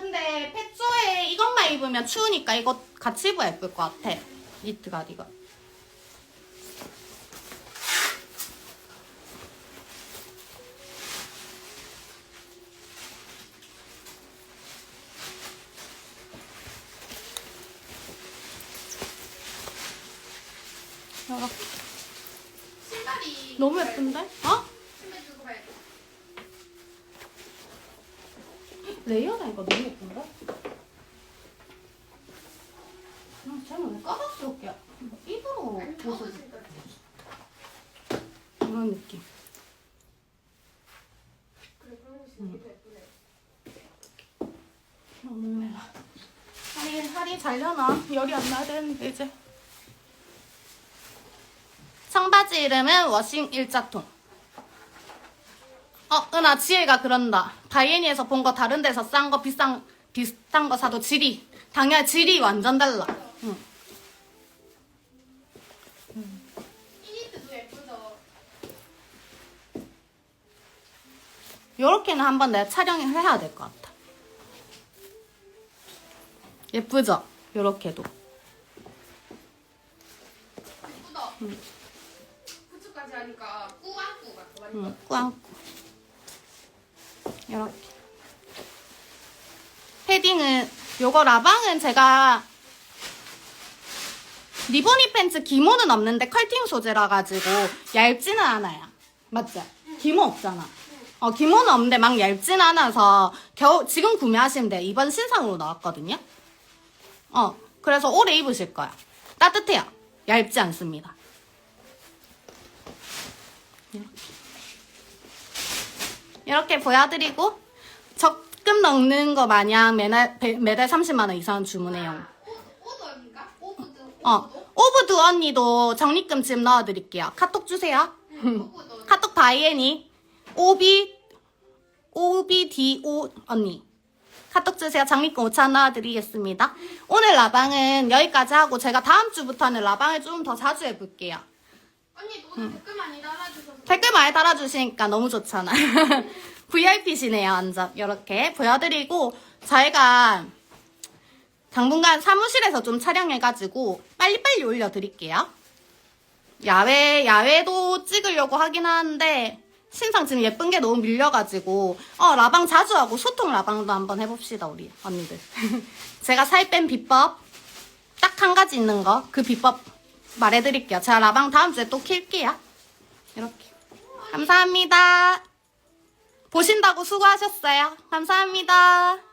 근데 펫조에 이것만 입으면 추우니까 이거 같이 입어야 예쁠 것 같아. 니트 가디건. 이렇게. 신발이 너무 예쁜데? 어? 신발 주고 봐야 돼. 레이어드니까 너무 예쁜데? 아, 쟤는 왜 까다스럽게 입으로 아니 신발? 이런 느낌. 너무 매워. 살이, 살이 잘려나? 열이 안 나야 되는데, 이제. 청바지 이름은 워싱 일자통. 어, 은아, 지혜가 그런다. 다이애니에서 본 거 다른 데서 싼 거 비싼, 비슷한 거 사도 질이. 당연히 질이 완전 달라. 응. 예쁘죠? 요렇게는 한번 내가 촬영을 해야 될 것 같아. 예쁘죠? 요렇게도. 예쁘다. 후추까지 하니까 꾸안꾸 같아. 응, 꾸안꾸. 이렇게. 패딩은, 요거 라방은 제가 리보니 팬츠 기모는 없는데 컬팅 소재라 가지고 얇지는 않아요. 맞죠? 기모 없잖아. 어, 기모는 없는데 막 얇진 않아서 겨우, 지금 구매하시면 돼요. 이번 신상으로 나왔거든요. 어, 그래서 오래 입으실 거야. 따뜻해요. 얇지 않습니다. 이렇게 보여드리고 적금 넣는 거 마냥 매달, 배- 매달 30만 원 이상 주문해요. 어, 오브드 언니도 적립금 지금 넣어드릴게요. 카톡 주세요. 카톡 바이애니 오비 오비디오 언니 카톡 주세요. 적립금 5천 넣어드리겠습니다. 오늘 라방은 여기까지 하고 제가 다음 주부터는 라방을 좀 더 자주 해볼게요. 언니 오늘 댓글 많이 달아주셔서. 댓글 많이 달아주시니까 너무 좋잖아. VIP시네요, 완전. 이렇게 보여드리고, 저희가 당분간 사무실에서 좀 촬영해가지고, 빨리빨리 올려드릴게요. 야외, 야외도 찍으려고 하긴 하는데, 신상 지금 예쁜 게 너무 밀려가지고, 어, 라방 자주 하고, 소통 라방도 한번 해봅시다, 우리 언니들. 제가 살 뺀 비법, 딱 한 가지 있는 거, 그 비법 말해드릴게요. 제가 라방 다음 주에 또 킬게요. 이렇게. 감사합니다. 보신다고 수고하셨어요. 감사합니다.